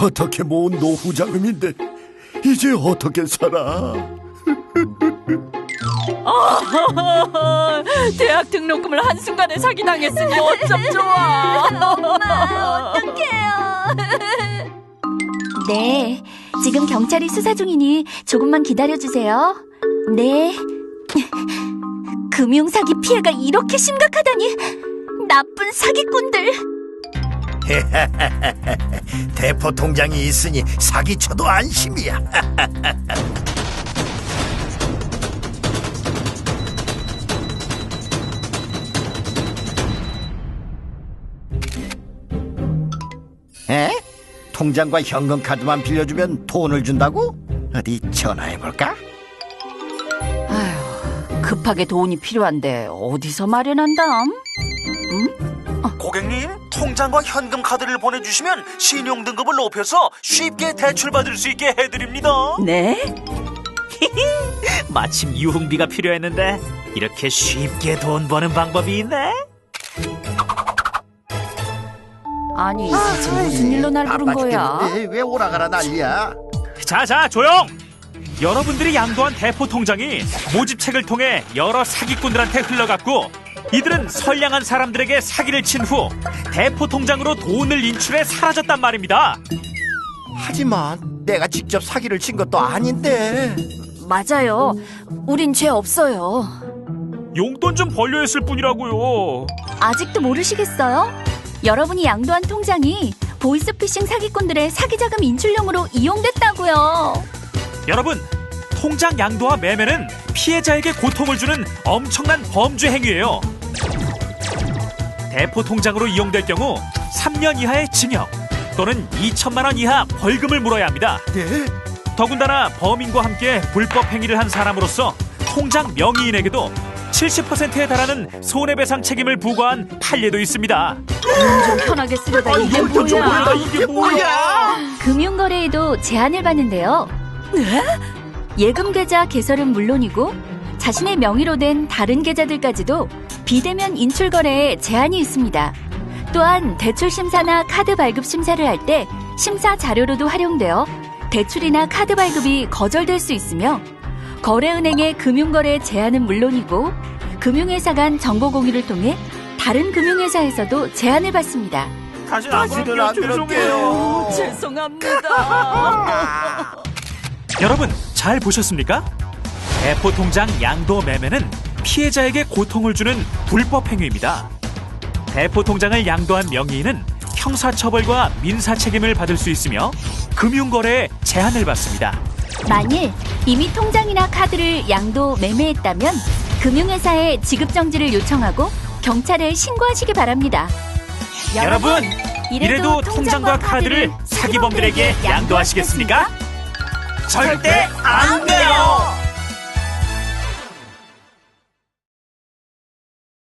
어떻게 모은 노후 자금인데 이제 어떻게 살아? 대학 등록금을 한순간에 사기당했으니 어쩜 좋아. 엄마, 어떡해요. 네, 지금 경찰이 수사 중이니 조금만 기다려주세요. 네. 금융사기 피해가 이렇게 심각하다니. 나쁜 사기꾼들. 대포 통장이 있으니 사기쳐도 안심이야. 에? 통장과 현금 카드만 빌려주면 돈을 준다고? 어디 전화해볼까? 아휴, 급하게 돈이 필요한데 어디서 마련한담? 고객님, 통장과 현금 카드를 보내주시면 신용 등급을 높여서 쉽게 대출 받을 수 있게 해드립니다. 네? 마침 유흥비가 필요했는데 이렇게 쉽게 돈 버는 방법이 있네. 아니, 대체 무슨 일로 날 부른 거야? 왜 오라가라 난리야? 자자 조용. 여러분들이 양도한 대포 통장이 모집책을 통해 여러 사기꾼들한테 흘러갔고 이들은 선량한 사람들에게 사기를 친 후 대포 통장으로 돈을 인출해 사라졌단 말입니다. 하지만 내가 직접 사기를 친 것도 아닌데. 맞아요. 우린 죄 없어요. 용돈 좀 벌려 했을 뿐이라고요. 아직도 모르시겠어요? 여러분이 양도한 통장이 보이스피싱 사기꾼들의 사기자금 인출용으로 이용됐다고요. 여러분, 통장 양도와 매매는 피해자에게 고통을 주는 엄청난 범죄 행위예요. 대포 통장으로 이용될 경우 3년 이하의 징역 또는 2천만 원 이하 벌금을 물어야 합니다. 네? 더군다나 범인과 함께 불법 행위를 한 사람으로서 통장 명의인에게도 70%에 달하는 손해배상 책임을 부과한 판례도 있습니다. 좀 편하게 쓰려다 이게 뭐야? 이게 뭐야? 금융거래에도 제한을 받는데요. 네? 예금 계좌 개설은 물론이고 자신의 명의로 된 다른 계좌들까지도 비대면 인출 거래에 제한이 있습니다. 또한 대출 심사나 카드 발급 심사를 할 때 심사 자료로도 활용되어 대출이나 카드 발급이 거절될 수 있으며 거래은행의 금융거래 제한은 물론이고 금융회사 간 정보 공유를 통해 다른 금융회사에서도 제한을 받습니다. 다시 다시는 안 들을게요. 죄송합니다. 여러분 잘 보셨습니까? 대포 통장 양도 매매는 피해자에게 고통을 주는 불법 행위입니다. 대포 통장을 양도한 명의인은 형사처벌과 민사 책임을 받을 수 있으며 금융거래에 제한을 받습니다. 만일 이미 통장이나 카드를 양도 매매했다면 금융회사에 지급 정지를 요청하고 경찰에 신고하시기 바랍니다. 여러분, 이래도 통장과 카드를 사기범들에게 양도하시겠습니까? 절대 안 돼요!